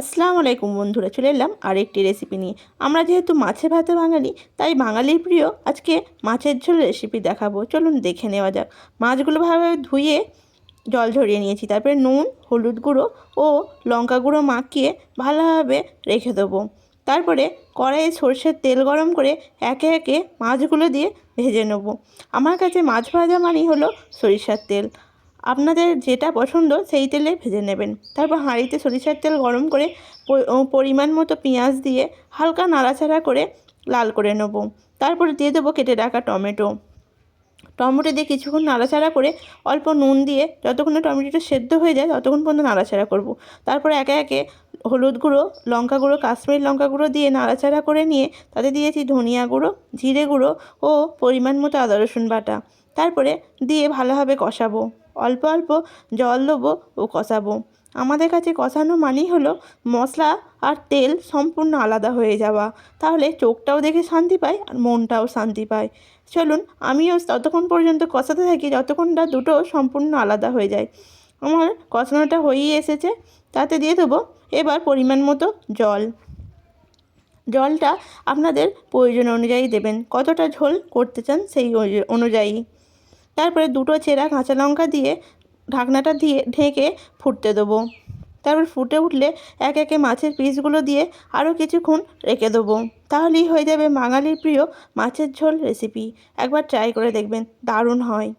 আসসালামু আলাইকুম বন্ধুরা, চলে এলাম আরেকটি রেসিপি নিয়ে। আমরা যেহেতু মাছে ভাতে বাঙালি, তাই বাঙালির প্রিয় আজকে মাছের ঝোল রেসিপি দেখাবো। চলুন দেখে নেওয়া যাক। মাছগুলো ভালোভাবে ধুয়ে জল ঝরিয়ে নিয়েছি। তারপরে নুন, হলুদ গুঁড়ো ও লঙ্কা গুঁড়ো মাখিয়ে ভালোভাবে রেখে দেবো। তারপরে কড়াইয়ে সর্ষের তেল গরম করে একে একে মাছগুলো দিয়ে ভেজে নেব। আমার কাছে মাছ ভাজা মানেই হলো সরিষার তেল। আপনাদের যেটা পছন্দ সেই তেলে ভেজে নেবেন। তারপর হাঁড়িতে সরিষার তেল গরম করে পরিমাণ মতো পেঁয়াজ দিয়ে হালকা নাড়াচাড়া করে লাল করে নেব। তারপরে দিয়ে দেবো কেটে রাখা টমেটো। টমেটো দিয়ে কিছুক্ষণ নাড়াচাড়া করে অল্প নুন দিয়ে যতক্ষণ না টমেটোটা সেদ্ধ হয়ে যায় ততক্ষণ পর্যন্ত নাড়াচাড়া করব। তারপরে একে একে হলুদ গুঁড়ো, লঙ্কা গুঁড়ো, কাশ্মীরি লঙ্কা গুঁড়ো দিয়ে নাড়াচাড়া করে নিয়ে তাতে দিয়েছি ধনিয়া গুঁড়ো, জিরে গুঁড়ো ও পরিমাণ মতো আদা রসুন বাটা। তারপরে দিয়ে ভালোভাবে কষাবো। অল্প অল্প জল দেবো ও কষাবো। আমাদের কাছে কষানো মানেই হলো মশলা আর তেল সম্পূর্ণ আলাদা হয়ে যাওয়া। তাহলে চোখটাও দেখে শান্তি পায় আর মনটাও শান্তি পায়। চলুন, আমিও ততক্ষণ পর্যন্ত কষাতে থাকি যতক্ষণ না দুটো সম্পূর্ণ আলাদা হয়ে যায়। আমার কষানোটা হয়েই এসেছে, তাতে দিয়ে দেবো এবার পরিমাণ মতো জল। জলটা আপনাদের প্রয়োজন অনুযায়ী দেবেন। কতটা ঝোল করতে চান সেই অনু- অনুযায়ী। তারপরে দুটো চেরা কাঁচা লঙ্কা দিয়ে ঢাকনাটা দিয়ে ঢেকে ফুটতে দেবো। তারপর ফুটে উঠলে এক একে মাছের পিসগুলো দিয়ে আরও কিছুক্ষণ রেখে দেবো। তাহলেই হয়ে যাবে বাঙালির প্রিয় মাছের ঝোল রেসিপি একবার ট্রাই করে দেখবেন, দারুণ হয়।